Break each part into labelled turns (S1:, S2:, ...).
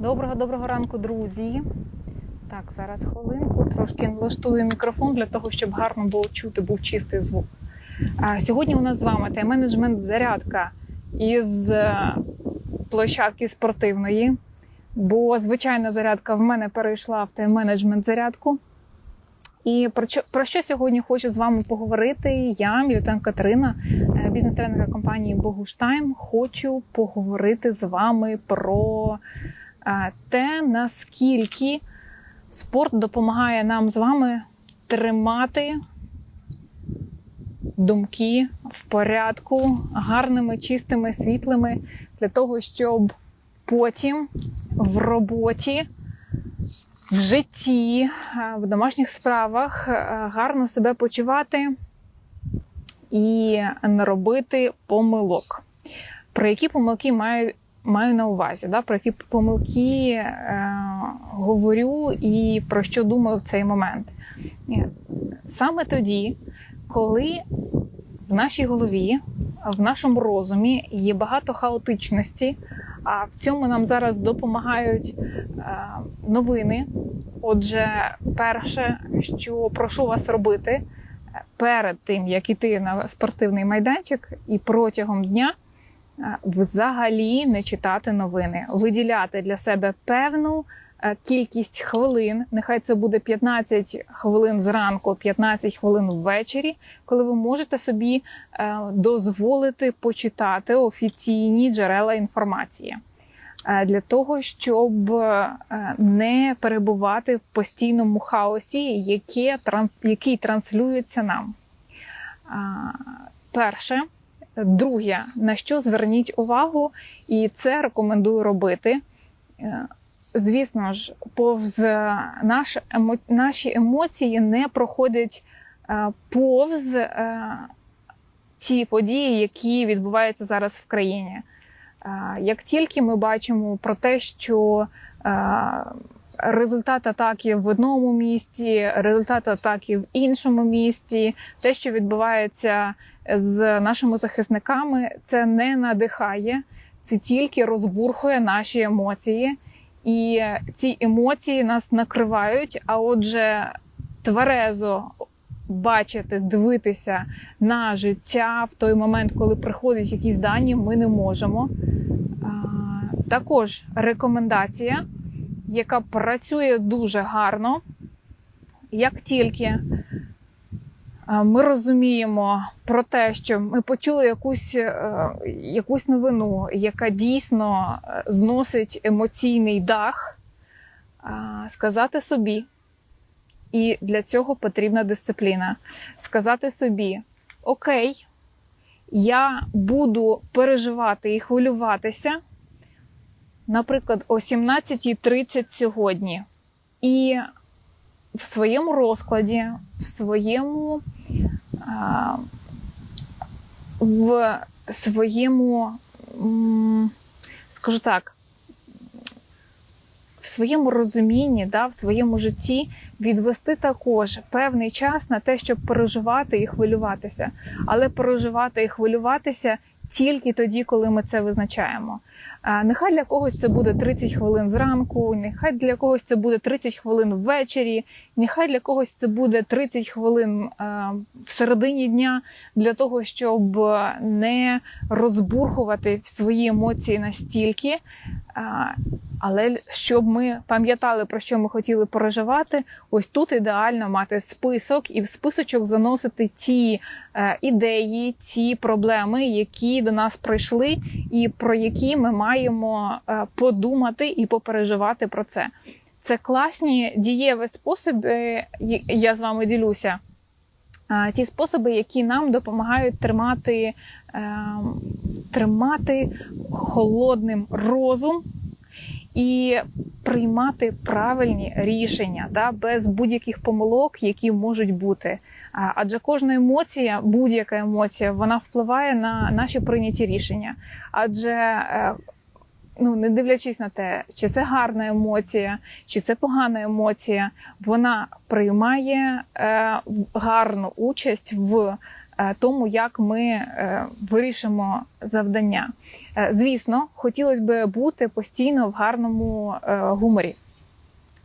S1: Доброго доброго ранку, друзі. Так, зараз хвилинку. Трошки налаштую мікрофон для того, щоб гарно було чути, був чистий звук. А, сьогодні у нас з вами тайм-менеджмент зарядка із е, площадки спортивної. Бо звичайна зарядка в мене перейшла в тайм-менеджмент зарядку. І про що, про що сьогодні хочу з вами поговорити? Я, Мілютен Катерина, е, бізнес-тренерка компанії Богуштайм, хочу поговорити з вами про те, наскільки спорт допомагає нам з вами тримати думки в порядку, гарними, чистими, світлими, для того, щоб потім в роботі в житті, в домашніх справах гарно себе почувати і не робити помилок. Про які помилки маю, маю на увазі, да? про які помилки е, говорю і про що думаю в цей момент. Е, Саме тоді, коли в нашій голові, в нашому розумі є багато хаотичності, а в цьому нам зараз допомагають е, новини. Отже, перше, що прошу вас робити е, перед тим, як іти на спортивний майданчик, і протягом дня взагалі не читати новини, виділяти для себе певну е, кількість хвилин. Нехай це буде 15 хвилин зранку, 15 хвилин ввечері, коли ви можете собі е, дозволити почитати офіційні джерела інформації. Е, Для того щоб е, не перебувати в постійному хаосі, який транслюється нам. Перше, друге, на що зверніть увагу, і це рекомендую робити. Е, Звісно ж, повз наш, наші емоції не проходять е, повз е, ті події, які відбуваються зараз в країні. Як тільки ми бачимо про те, що результат атаки в одному місті, результат атаки в іншому місті, те, що відбувається з нашими захисниками, це не надихає, це тільки розбурхує наші емоції. І ці емоції нас накривають. А отже, тверезо бачити, дивитися на життя в той момент, коли приходять якісь дані, ми не можемо. Також рекомендація, яка працює дуже гарно, як тільки ми розуміємо про те, що ми почули якусь, е, якусь новину, яка дійсно е, зносить емоційний дах, сказати собі, і для цього потрібна дисципліна. Сказати собі: Окей, я буду переживати і хвилюватися, наприклад, о 17.30 сьогодні. І в своєму розкладі, в своєму, в своєму, скажу так, в своєму розумінні, да, в своєму житті відвести також певний час на те, щоб переживати і хвилюватися. Але переживати і хвилюватися тільки тоді, коли ми це визначаємо. Нехай для когось це буде 30 хвилин зранку, нехай для когось це буде 30 хвилин ввечері, нехай для когось це буде 30 хвилин в середині дня для того, щоб не розбурхувати свої емоції настільки. Але щоб ми пам'ятали, про що ми хотіли переживати, ось тут ідеально мати список і в списочок заносити ті е, ідеї, ті проблеми, які до нас прийшли, і про які ми маємо е, подумати і попереживати про це. Це класні дієві способи, я- з вами ділюся. Е, Ті способи, які нам допомагають тримати, е, тримати холодним розум і приймати правильні рішення да, без будь-яких помилок, які можуть бути. Адже кожна емоція, будь-яка емоція, вона впливає на наші прийняті рішення. Адже ну, не дивлячись на те, чи це гарна емоція, чи це погана емоція, вона приймає е, гарну участь в е, тому, як ми е, вирішимо завдання. Е, Звісно, хотілося б бути постійно в гарному е, гуморі.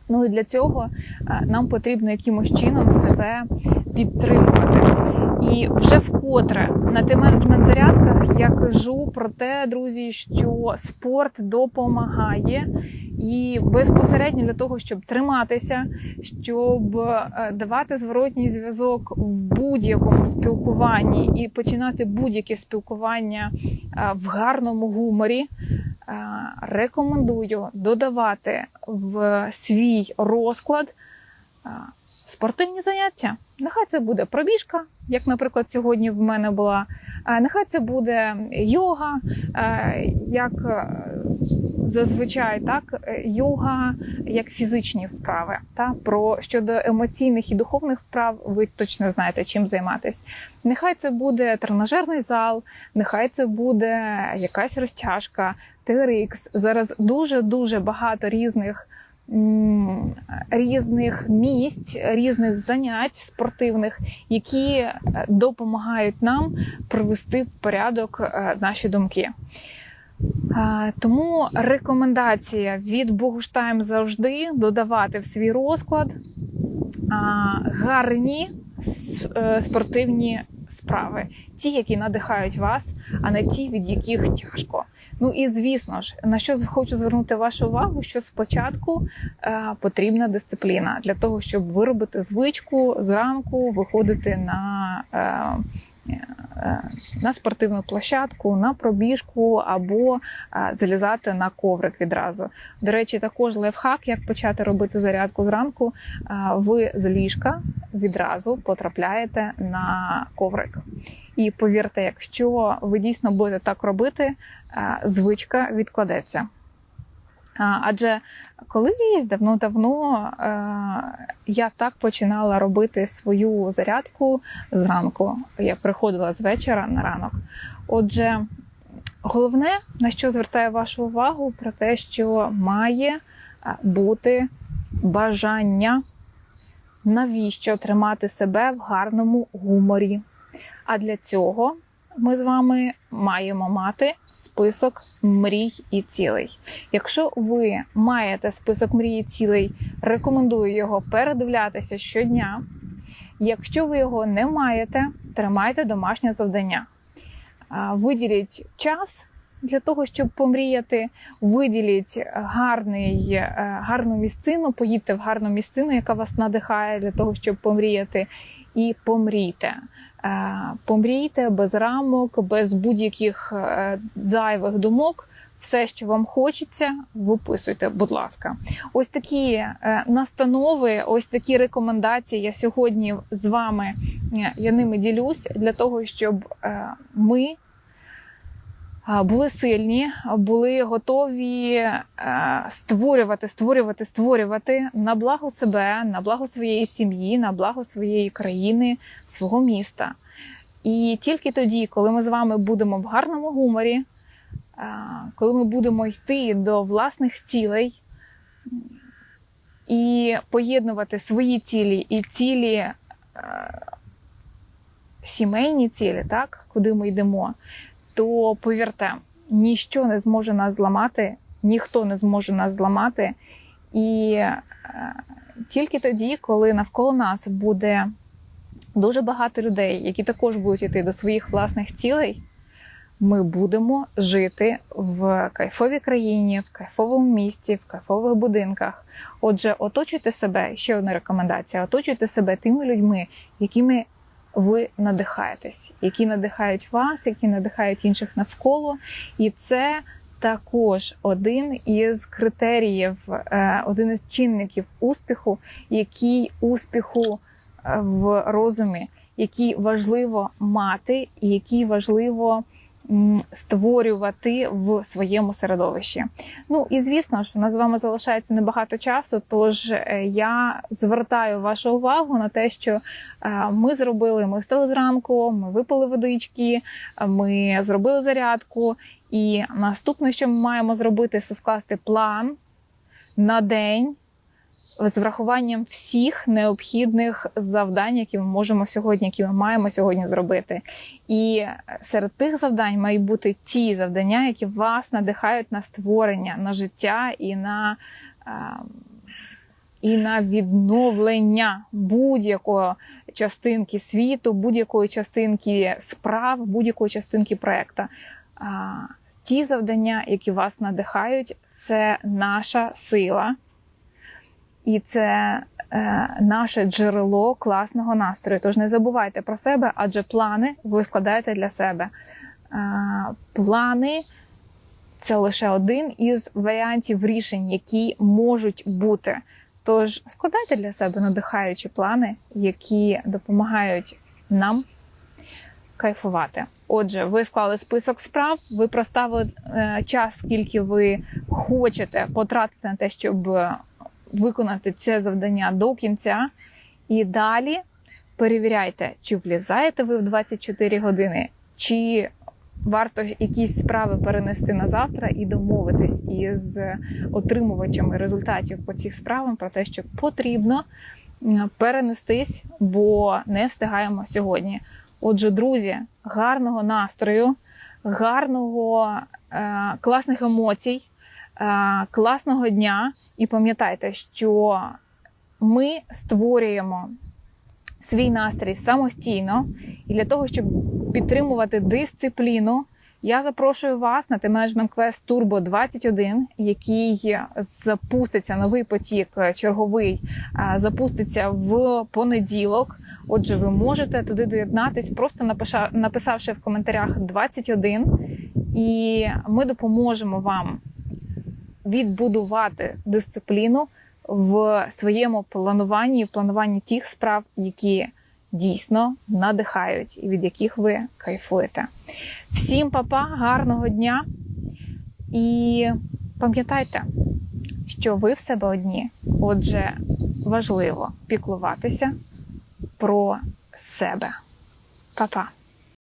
S1: Ну і для цього е, нам потрібно якимось чином себе підтримувати. І вже вкотре на тайм-менеджмент зарядках я кажу про те, друзі, що спорт допомагає і безпосередньо для того, щоб триматися, щоб е, давати зворотній зв'язок в будь-якому спілкуванні і починати будь-яке спілкування е, в гарному гуморі. е, Рекомендую додавати в свій розклад спортивні заняття. Нехай це буде пробіжка, як, наприклад, сьогодні в мене була. Нехай це буде йога, е, як е, зазвичай, так, е, йога як фізичні вправи. Та? Про щодо емоційних і духовних вправ, ви точно знаєте, чим займатися. Нехай це буде тренажерний зал, нехай це буде якась розтяжка, TRX. Зараз дуже дуже багато різних різних місць, різних занять спортивних, які е, допомагають нам привести в порядок е, наші думки. Тому рекомендація від Богуштайм завжди додавати в свій розклад гарні е, спортивні справи, ті, які надихають вас, а не ті, від яких тяжко. Ну і звісно ж, на що хочу звернути вашу увагу, що спочатку е, потрібна дисципліна для того, щоб виробити звичку зранку виходити на. Е, е, на спортивну площадку, на пробіжку або е, залізати на коврик відразу. До речі, також лайфхак, як почати робити зарядку зранку. Е, Ви з ліжка відразу потрапляєте на коврик. І повірте, якщо ви дійсно будете так робити, е, звичка відкладеться. А, Адже колись давно-давно е, я так починала робити свою зарядку зранку. Я приходила з вечора на ранок. Отже, головне, на що звертаю вашу увагу, про те, що має е, бути бажання, навіщо тримати себе в гарному гуморі. А для цього ми з вами маємо мати список мрій і цілей. Якщо ви маєте список мрій і цілей, рекомендую його передивлятися щодня. Якщо ви його не маєте, тримайте домашнє завдання. Виділіть час для того, щоб помріяти. Виділіть гарний, е, гарну місцину, поїдьте в гарну місцину, яка вас надихає для того, щоб помріяти, і помрійте. Е, Помрійте без рамок, без будь-яких е, зайвих думок. Все, що вам хочеться, виписуйте, будь ласка. Ось такі настанови, ось такі рекомендації. Я сьогодні з вами я ними ділюсь для того, щоб ми були сильні, були готові е, створювати, створювати, створювати на благо себе, на благо своєї сім'ї, на благо своєї країни, свого міста. І тільки тоді, коли ми з вами будемо в гарному гуморі, е, коли ми будемо йти до власних цілей і поєднувати свої цілі і цілі е, сімейні цілі, так, куди ми йдемо, то повірте, ніщо не зможе нас зламати, ніхто не зможе нас зламати. І е, тільки тоді, коли навколо нас буде дуже багато людей, які також будуть йти до своїх власних цілей, ми будемо жити в кайфовій країні, в кайфовому місті, в кайфових будинках. Отже, оточуйте себе, ще одна рекомендація: оточуйте себе тими людьми, якими ви надихаєтесь, які надихають вас, які надихають інших навколо. І це також один із критеріїв, е, один із чинників успіху, який успіху е, в розумі, який важливо мати, і який важливо створювати в своєму середовищі. Ну і звісно ж, у нас з вами залишається небагато часу. Тож е, я звертаю вашу увагу на те, що е, ми зробили. Ми встали зранку, ми випили водички, ми зробили зарядку. І наступне, що ми маємо зробити, це скласти план на день. З врахуванням всіх необхідних завдань, які ми можемо сьогодні, які ми маємо сьогодні зробити. І серед тих завдань мають бути ті завдання, які вас надихають на створення, на життя і на. е, І на відновлення будь-якої частинки світу, будь-якої частинки справ, будь-якої частинки проекту. Ті завдання, які вас надихають, це наша сила, і це е, наше джерело класного настрою. Тож не забувайте про себе, адже плани ви вкладаєте для себе. Е, плани це лише один із варіантів рішень, які можуть бути. Тож складайте для себе надихаючі плани, які допомагають нам кайфувати. Отже, ви склали список справ, ви проставили е, час, скільки ви хочете потратити на те, щоб виконати це завдання до кінця. І далі перевіряйте, чи влізаєте ви в 24 години, чи варто якісь справи перенести на завтра і домовитись із отримувачами результатів по цих справам про те, що потрібно перенестись, бо не встигаємо сьогодні. Отже, друзі, гарного настрою, гарного, е, класних емоцій, е, класного дня. І пам'ятайте, що ми створюємо свій настрій самостійно, і для того, щоб підтримувати дисципліну, я запрошую вас на T-Management Quest Turbo 21, який запуститься новий потік, е, черговий е, запуститься в понеділок. Отже, ви можете туди доєднатись, просто написавши в коментарях 21, і ми допоможемо вам відбудувати дисципліну в своєму плануванні, в плануванні тих справ, які дійсно надихають і від яких ви кайфуєте. Всім папа, гарного дня і пам'ятайте, що ви в себе одні. Отже, важливо піклуватися про себе. Па-па!